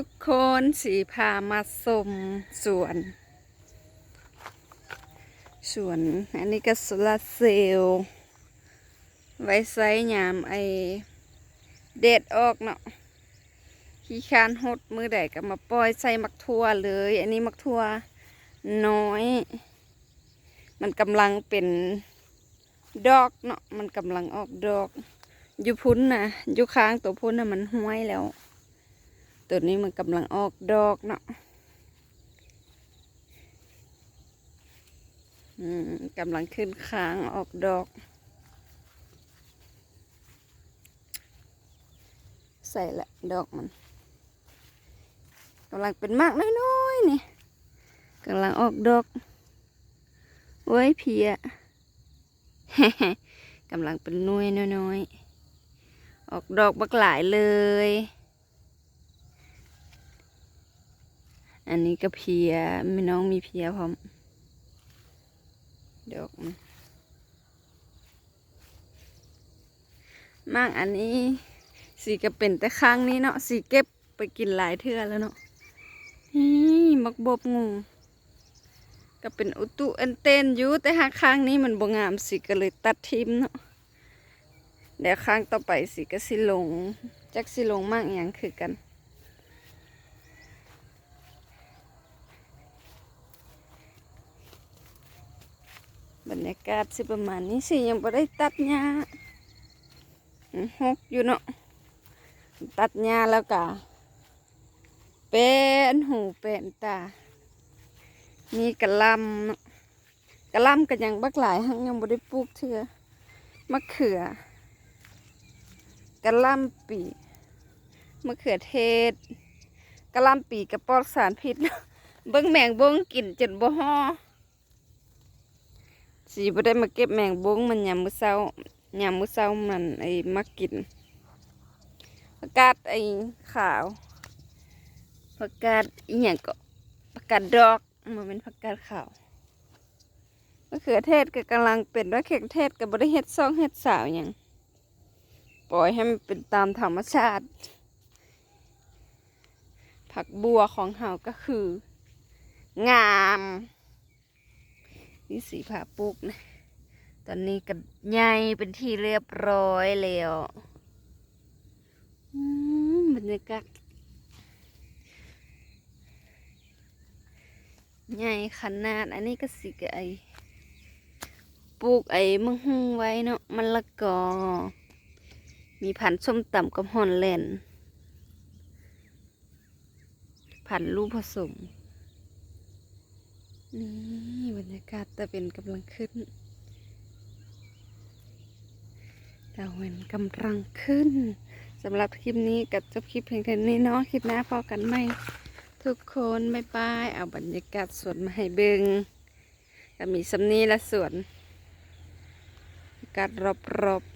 ทุกคนสีพามาสมสวน สวน อันนี้ก็โซลาเซลลไว้ใช้ยามไอเด็ดออกเนาะขี้คานหดมือใดก็มาปล่อยใส่มักทั่วเลย อันนี้มักทั่วน้อย มันกำลังเป็นดอกเนาะมันกำลังออกดอกอยู่พุ้นนะอยู่ค้างตัวพุ้นนะมันห้วยแล้ว ตัวนี้มันกำลังออกดอกเนาะกำลังขึ้นค้างออกดอก ใส่ละดอกมันกำลังเป็นมากน้อยๆนี่กำลังออกดอกโอ้ยเพียกำลังเป็นน่วยน้อยๆออกดอกบักหลายเลย อันนี้ก็เพียมีน้องมีเพียพร้อมดอกมันมากอันนี้สีก็เป็นแต่ข้างนี้เนาะสีเก็บไปกินหลายเทื่อแล้วเนาะนี่มักบบงู ก็เป็นอุตุเอนเตนอยู่แต่หากข้างนี้มันบ่งามสิก็เลยตัดทิมเนาะเดี๋ยวข้างต่อไปสิก็สิลงจักสิลงมากอย่างคือกัน บรรยากาศสิประมาณนี้สิยังบ่ได้ตัดหญ้าอืมหกอยู่เนาะตัดหญ้าแล้วก็เป็นหูเป็นตามีกระลำกระลำก็ยังบักหลายหังยังบ่ได้ปลูกเถื่อมะเขือกระลำปีมะเขือเทศกระลำปีกระปอดสารพิษเบิ่งแมงบงกินจนบ่ฮอ สีบ่ได้มาเก็บแมงบงมันยามมื้อเช้ายามมื้อเช้ามันไอ้มากินผักกาดไอ้ขาวผักกาดอีหยังก็ผักกาดดอกมันเป็นผักกาดขาวมะเขือเทศก็กำลังเป็นว่าเขือเทศก็บริเฮ็ดซองเฮ็ดสาวอย่างปล่อยให้มันเป็นตามธรรมชาติ ผักบัวของเฮาก็คือ งาม นี่สีผาปลูกนะตอนนี้ก็ใหญ่เป็นที่เรียบร้อยแล้วอืมบรรยากาศใหญ่ขนาด อันนี้ก็สิกไอปลูกไอ้มังหุงไว้เนาะมันละกอ มีพันส้มต่ำกับฮอนแลนด์พันลูกผสม นี่บรรยากาศต่เป็นกำลังขึ้นตะวันกำลังขึ้นสำหรับคลิปนี้กับจบคลิปเพียงแค่านี้เนาะคลิปหน้าพอกันไหมทุกคนบายบายเอาบรรยากาศสวนมาให้เบิงก็มีสำนีและสวนอากาศรอบๆ